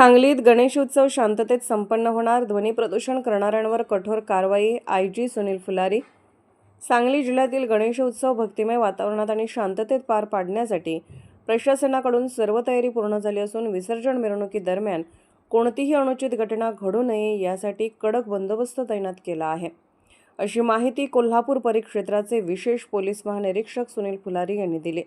सांगलीत गणेशोत्सव शांततेत संपन्न होणार. ध्वनी प्रदूषण करणाऱ्यांवर कठोर कारवाई आय जी सुनील फुलारी. सांगली जिल्ह्यातील गणेशोत्सव भक्तिमय वातावरणात आणि शांततेत पार पाडण्यासाठी प्रशासनाकडून सर्व तयारी पूर्ण झाली असून विसर्जन मिरवणुकीदरम्यान कोणतीही अनुचित घटना घडू नये यासाठी कडक बंदोबस्त तैनात केला आहे. अशी माहिती कोल्हापूर परिक्षेत्राचे विशेष पोलीस महानिरीक्षक सुनील फुलारी यांनी दिली.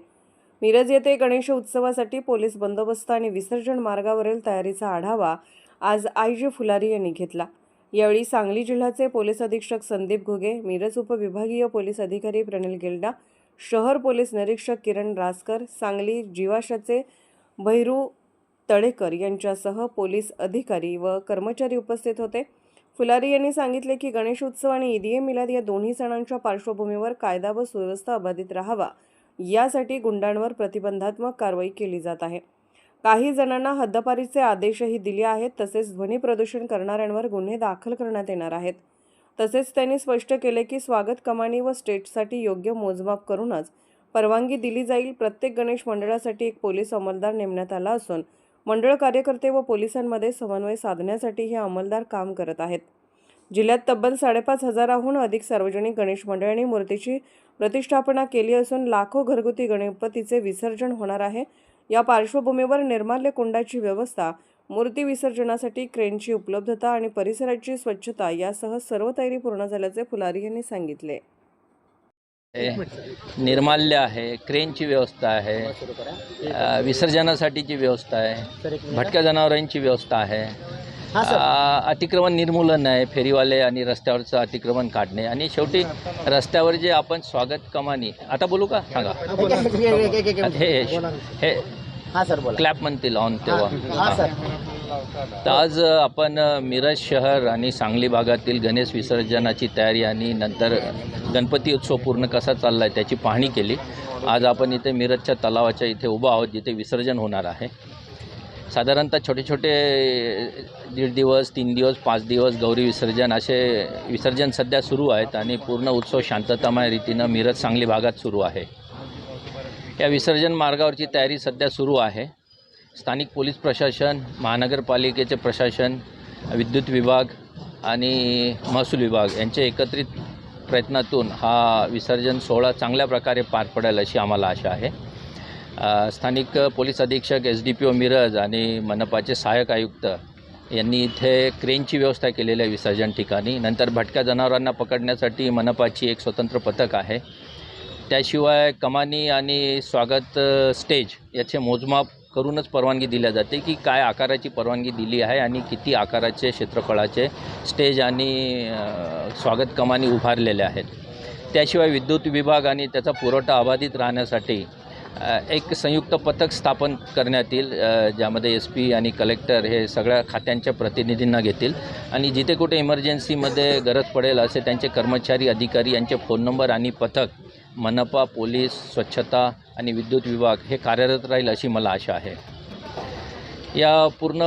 मिरज येथे गणेश उत्सवासाठी पोलीस बंदोबस्त आणि विसर्जन मार्गावरील तयारीचा आढावा आज आय. फुलारी यांनी घेतला. यावेळी सांगली जिल्ह्याचे पोलीस अधीक्षक संदीप घुगे मिरज उपविभागीय पोलीस अधिकारी प्रणिल गिल्डा शहर पोलीस निरीक्षक किरण रासकर सांगली जीवाशाचे भैरू तळेकर यांच्यासह पोलीस अधिकारी व कर्मचारी उपस्थित होते. फुलारी यांनी सांगितले की गणेशोत्सव आणि ईद ए मिलाद या दोन्ही सणांच्या पार्श्वभूमीवर कायदा व सुव्यवस्था अबाधित राहावा. यासाठी गुंडांवर प्रतिबंधात्मक कारवाई केली जात आहे. काही जणांना हद्दपारीचे आदेशही दिले आहेत तसेच ध्वनी प्रदूषण करणाऱ्यांवर गुन्हे दाखल करण्यात येणार आहेत. तसेच त्यांनी स्पष्ट केले की स्वागत कमानी व स्टेटसाठी योग्य मोजमाप करूनच परवानगी दिली जाईल. प्रत्येक गणेश मंडळासाठी एक पोलीस अंमलदार नेमण्यात आला असून मंडळ कार्यकर्ते व पोलिसांमध्ये समन्वय साधण्यासाठी हे अंमलदार काम करत आहेत. जिल्ह्यात तब्बल साडेपाच हजाराहून अधिक सार्वजनिक गणेश मंडळांनी मूर्तीची प्रतिष्ठापना केली असून लाखो घरगुती गणपतीचे विसर्जन होणार आहे. या पार्श्वभूमीवर निर्माल्य कुंडाची व्यवस्था मूर्ती विसर्जनासाठी क्रेनची उपलब्धता आणि परिसराची स्वच्छता यासह सर्व तयारी पूर्ण झाल्याचे फुलारी यांनी सांगितले. निर्माल्य आहे क्रेनची व्यवस्था आहे विसर्जनासाठीची व्यवस्था आहे भटक्या जनावरांची व्यवस्था आहे. अतिक्रमण निर्मूलन आहे फेरीवाले आणि रस्त्यावरचं अतिक्रमण काढणे. आणि शेवटी रस्त्यावर जे आपण स्वागत कमानी आता बोलू का? सांगा. हे हे हा सर बोला. क्लॅप म्हणतील ऑन तेव्हा. हां. सर. तर आज आपण मिरज शहर आणि सांगली भागातील गणेश विसर्जनाची तयारी आणि नंतर गणपती उत्सव पूर्ण कसा चालला आहे त्याची पाहणी केली. आज आपण इथे मिरजच्या तलावाच्या इथे उभा आहोत जिथे विसर्जन होणार आहे. साधारणतः छोटे छोटे दीड दिवस तीन दिवस पाच दिवस गौरी विसर्जन असे विसर्जन सध्या सुरू आहेत आणि पूर्ण उत्सव शांततामय रीतीनं मिरज सांगली भागात सुरू आहे. या विसर्जन मार्गावरची तयारी सध्या सुरू आहे. स्थानिक पोलीस प्रशासन महानगरपालिकेचे प्रशासन विद्युत विभाग आणि महसूल विभाग यांच्या एकत्रित प्रयत्नातून हा विसर्जन सोहळा चांगल्या प्रकारे पार पडेल अशी आम्हाला आशा आहे. स्थानिक पोलीस अधीक्षक S D P O Miraj आणि मनपाचे सहाय्यक आयुक्त यांनी इथे क्रेनची व्यवस्था केलेली आहे विसर्जन ठिकाणी. नंतर भटक्या जनावरांना पकडण्यासाठी मनपाची एक स्वतंत्र पथक आहे. त्याशिवाय कमानी आणि स्वागत स्टेज याचे मोजमाप करूनच परवानगी दिल्या जाते की काय आकाराची परवानगी दिली आहे आणि किती आकाराचे क्षेत्रफळाचे स्टेज आणि स्वागत कमानी उभारलेल्या आहेत. त्याशिवाय विद्युत विभाग आणि त्याचा पुरवठा अबाधित राहण्यासाठी एक संयुक्त पथक स्थापन करण्यात येईल ज्यामध्ये एस पी आणि कलेक्टर हे सगळ्या खात्यांच्या प्रतिनिधींना घेतील. आणि जिथे कुठे इमर्जन्सीमध्ये गरज पडेल असे त्यांचे कर्मचारी अधिकारी यांचे फोन नंबर आणि पथक मनपा पोलीस स्वच्छता आणि विद्युत विभाग हे कार्यरत राहील अशी मला आशा आहे. या पूर्ण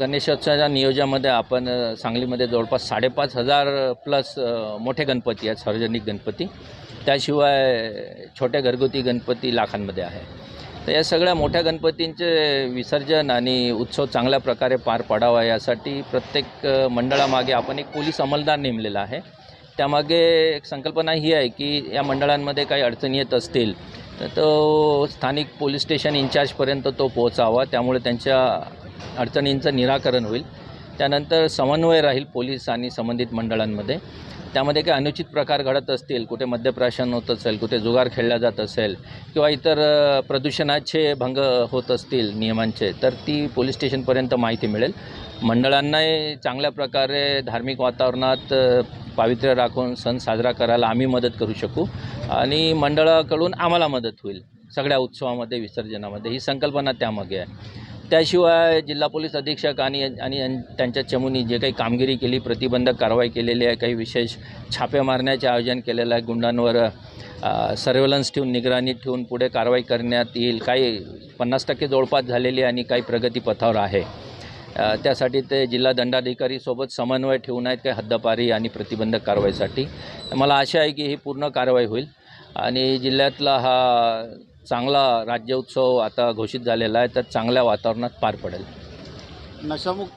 गणेशोत्सवाच्या नियोजनामध्ये आपण सांगलीमध्ये जवळपास साडेपाच हजार प्लस मोठे गणपती आहेत सार्वजनिक गणपती. त्याशिवाय छोट्या घरगुती गणपती लाखांमध्ये आहे. तर या सगळ्या मोठ्या गणपतींचे विसर्जन आणि उत्सव चांगल्या प्रकारे पार पाडावा यासाठी प्रत्येक मंडळामागे आपण एक पोलीस अंमलदार नेमलेला आहे. त्यामागे एक संकल्पना ही आहे की या मंडळांमध्ये काही अडचणी येत असतील तर तो स्थानिक पोलीस स्टेशन इन्चार्जपर्यंत तो पोहोचावा. त्यामुळे त्यांच्या अडचणींचं निराकरण होईल. त्यानंतर समन्वय राहील पोलीस आणि संबंधित मंडळांमध्ये. त्यामध्ये काही अनुचित प्रकार घडत असतील कुठे मद्यप्राशन होत असेल कुठे जुगार खेळला जात असेल किंवा इतर प्रदूषणाचे भंग होत असतील नियमांचे तर ती पोलीस स्टेशनपर्यंत माहिती मिळेल. मंडळांनाही चांगल्या प्रकारे धार्मिक वातावरणात पावित्र्य राखून सण साजरा करायला आम्ही मदत करू शकू आणि मंडळाकडून आम्हाला मदत होईल. सगळ्या उत्सवामध्ये विसर्जनामध्ये ही संकल्पना त्यामागे आहे. त्याशिवाय जिल्हा पोलीस अधीक्षक आणि आणि त्यांच्या चमूनी जे काही कामगिरी केली प्रतिबंधक कारवाई केलेली आहे काही विशेष छापे मारण्याचे आयोजन केलेलं आहे गुंडांवर सर्वेलन्स ठेवून निगराणी ठेवून पुढे कारवाई करण्यात येईल. काही पन्नास टक्के जवळपास झालेली आहे आणि काही प्रगतीपथावर आहे. त्यासाठी ते जिल्हा दंडाधिकारीसोबत समन्वय ठेवून आहेत काही हद्दपारी आणि प्रतिबंधक कारवाईसाठी. मला आशा आहे की ही पूर्ण कारवाई होईल. आणि जिल्ह्यातला हा चांगला राज्य उत्सव आता घोषित झालेला आहे तर चांगल्या वातावरणात पार पडेल. नशामुक्त